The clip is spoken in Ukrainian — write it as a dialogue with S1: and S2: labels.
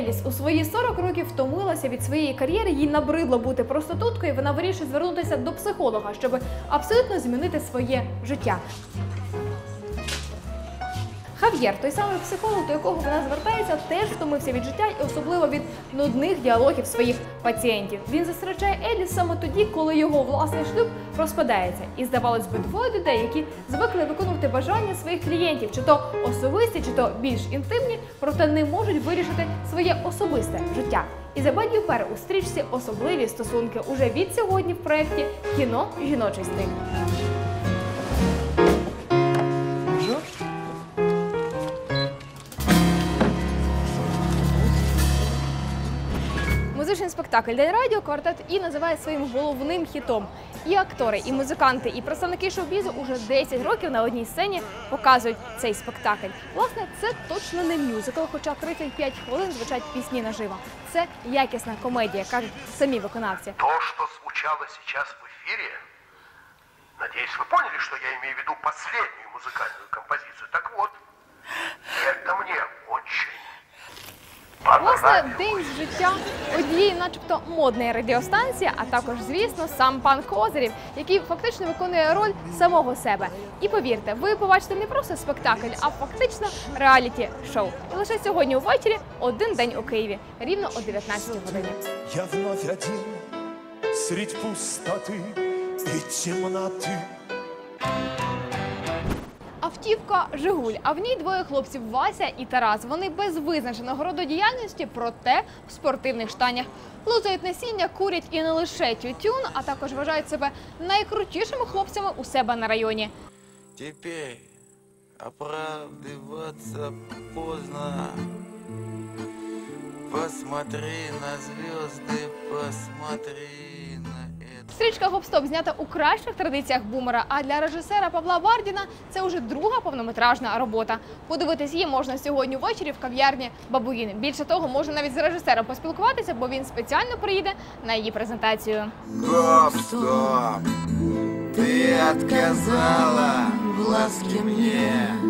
S1: Еліс у свої 40 років втомилася від своєї кар'єри, їй набридло бути проституткою. Вона вирішує звернутися до психолога, щоб абсолютно змінити своє життя. Хав'єр, той самий психолог, до якого вона звертається, теж втомився від життя і особливо від нудних діалогів своїх пацієнтів. Він зустрічає Еліс саме тоді, коли його власний шлюб розпадається. І здавалось би, двоє людей, які звикли виконувати бажання своїх клієнтів, чи то особисті, чи то більш інтимні, проте не можуть вирішити своє особисте життя. Ізабель Юпер у стрічці особливі стосунки уже від сьогодні в проєкті кіно жіночий стиль. Музичний спектакль День радіо квартет і називає своїм головним хітом. І актори, і музиканти, і представники шоу-бізу уже 10 років на одній сцені показують цей спектакль. Власне, це точно не мюзикл, хоча 35 хвилин звучать пісні наживо. Це якісна комедія, кажуть самі виконавці.
S2: То, что звучало сейчас в эфире, надеюсь, вы поняли, что я имею в виду последнюю музыкальную
S1: Власне, день з життя однієї, начебто, модної радіостанції, а також, звісно, сам пан Козирів, який фактично виконує роль самого себе. І повірте, ви побачите не просто спектакль, а фактично реаліті-шоу. І лише сьогодні увечері один день у Києві, рівно о 19 годині.
S3: Я вновь один средь пустоты и темноты
S1: Автівка Жигуль, а в ній двоє хлопців Вася і Тарас. Вони без визначеного роду діяльності, проте в спортивних штанях. Лузають насіння, курять і не лише тютюн, а також вважають себе найкрутішими хлопцями у себе на районі.
S4: Теперь оправдываться поздно. Посмотри на звезды, посмотри на это.
S1: Стрічка Гоп-Стоп знята у кращих традиціях бумера. А для режисера Павла Бардіна це вже друга повнометражна робота. Подивитись її можна сьогодні ввечері в кав'ярні Бабуїн. Більше того, можна навіть з режисером поспілкуватися, бо він спеціально приїде на її презентацію.
S4: Гоп, стоп! Ты отказала в мне